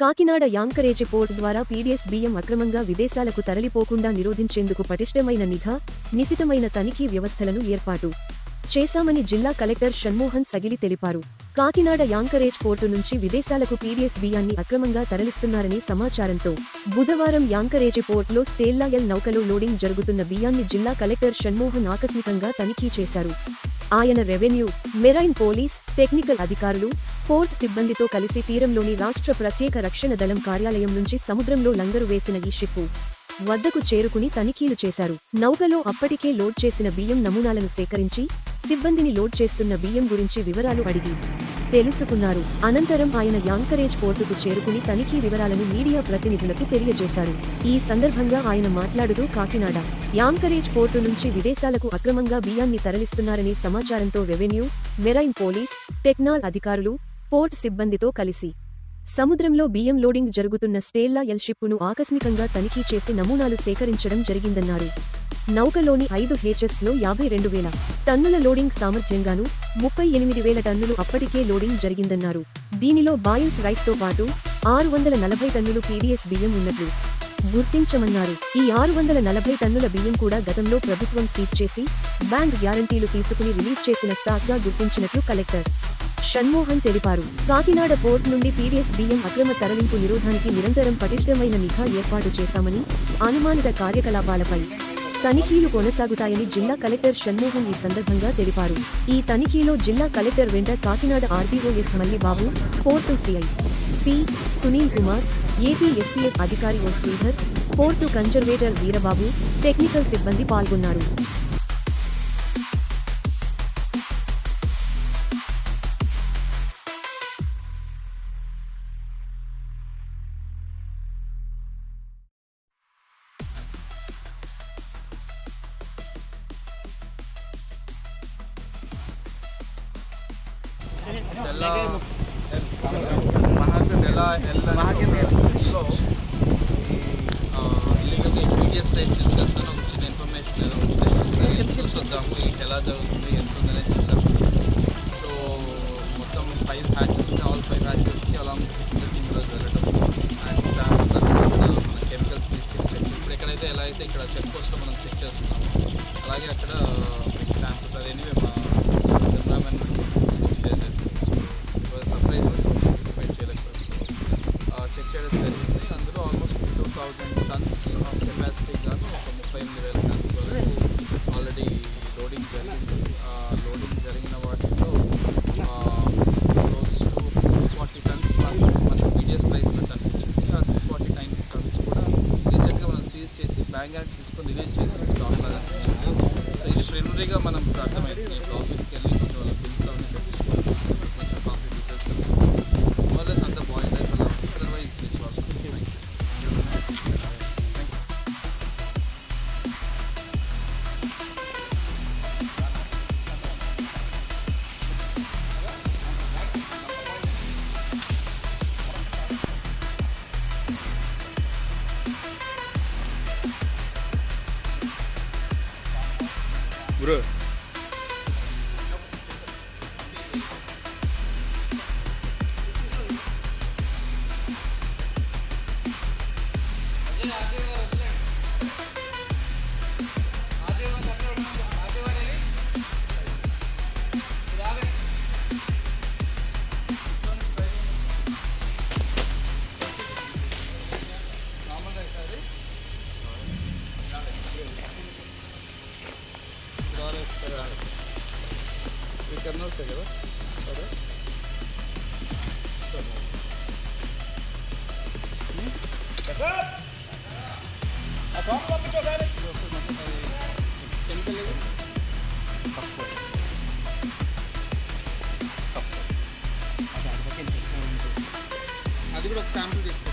Kakinada anchorage port ద్వారా PDS బియ్యం అక్రమంగా విదేశాలకు తరలిపోకుండా నిరోధించేందుకు పటిష్టమైన నిఘా నిశితమైన తనిఖీ వ్యవస్థలను ఏర్పాటు చేశామని జిల్లా కలెక్టర్ షణ్మోహన్ సగిలి తెలిపారు. కాకినాడ యాంకరేజ్ పోర్టు నుంచి విదేశాలకు పీడీఎస్ బియ్యాన్ని అక్రమంగా తరలిస్తున్నారని సమాచారంతో బుధవారం యాంకరేజ్ పోర్టులో స్టేల్లా ఎల్ నౌకలో లోడింగ్ జరుగుతున్న బియ్యాన్ని జిల్లా కలెక్టర్ షణ్మోహన్ ఆకస్మికంగా తనిఖీ చేశారు. ఆయన రెవెన్యూ మెరైన్ పోలీస్ టెక్నికల్ అధికారులు పోర్ట్ సిబ్బందితో కలిసి తీరంలోని రాష్ట్ర ప్రత్యేక రక్షణ దళం కార్యాలయం నుంచి సముద్రంలో లంగరు వేసిన ఈ షిప్పు వద్దకు చేరుకుని తనిఖీలు చేశారు. నౌకలో అప్పటికే లోడ్ చేసిన బియ్యం నమూనాలను సేకరించి సిబ్బందిని లోడ్ చేస్తున్న బియ్యం గురించి వివరాలు అడిగి తెలుసుకున్నారు. అనంతరం ఆయన యాంకరేజ్ పోర్టుకు చేరుకుని తనిఖీ వివరాలను మీడియా ప్రతినిధులకు తెలియజేశారు. ఈ సందర్భంగా ఆయన మాట్లాడుతూ కాకినాడ యాంకరేజ్ పోర్టు నుంచి విదేశాలకు అక్రమంగా బియ్యాన్ని తరలిస్తున్నారనే సమాచారంతో రెవెన్యూ మెరైన్ పోలీస్ టెక్నాల్ అధికారులు పోర్ట్ సిబ్బందితో కలిసి. సముద్రంలో బియ్యం లోడింగ్ జరుగుతున్న స్టేల్లా ఎల్ షిప్పును ఆకస్మికంగా తనిఖీ చేసి నమూనాలు సేకరించడం జరిగిందన్నారు. నౌకలోని ఐదు హెచ్ఎస్లో యాభై రెండు వేల టన్నుల లోడింగ్ సామర్థ్యంగాను ముప్పై ఎనిమిది వేల టన్నులు అప్పటికే లోడింగ్ జరిగిందన్నారు. దీనిలో బాయిల్స్ రైస్తో పాటు ఆరు వందల నలభై టన్నులు పీడీఎస్ బియ్యం ఉన్నట్లు గుర్తించమన్నారు. ఈ ఆరు వందల నలభై టన్నుల బియ్యం కూడా గతంలో ప్రభుత్వం సీజ్ చేసి బ్యాంక్ గ్యారంటీలు తీసుకుని రిలీజ్ చేసిన స్టాక్గా గుర్తించినట్లు కలెక్టర్ షణ్మోహన్ తెలిపారు. కాకినాడ పోర్ట్ నుండి పీడీఎస్ బియ్యం అక్రమ తరలింపు నిరోధానికి నిరంతరం పటిష్టమైన నిఘా ఏర్పాటు చేశామని అనుమానిత కార్యకలాపాలపై తనిఖీలు కొనసాగుతాయని జిల్లా కలెక్టర్ షణ్మోహన్ ఈ సందర్భంగా తెలిపారు. ఈ తనిఖీలో జిల్లా కలెక్టర్ వెంట Kakinada RDOs Mallibabu port CI P Sunil Kumar AP SPF అధికారి O Sridhar port conservator Veerababu technical సిబ్బంది పాల్గొన్నారు. ఇల్లీగల్ పీడిఎస్ రైస్ తీసుకెళ్తాను ఒక ఇన్ఫర్మేషన్ ఏదో ఉంటే చూసి వద్దాము ఎలా జరుగుతుంది ఎంత సో మొత్తం ఫైవ్ హ్యాచెస్ ఉంటే ఆల్ ఫైవ్ హ్యాచెస్కి అలా టీంలో అండ్ మన కెమికల్స్ తీసుకెళ్ళి ఇప్పుడు ఎక్కడైతే ఎలా అయితే ఇక్కడ చెక్ పోస్ట్లో మనం చెక్ చేస్తున్నాము అలాగే అక్కడ శాంపుల్స్ అది మా థౌజండ్ టన్స్ ఆఫ్ కెపాసిటీ కాదు ఒక ముప్పై ఎనిమిది వేల టన్స్ వరకు ఆల్రెడీ లోడింగ్ జరిగింది ఆ లోడింగ్ జరిగిన బ్రో ఈ కర్నూలు సే కదా సరే కెమికల్ ఇది అది కూడా ఒక శాంపుల్ తీసుకో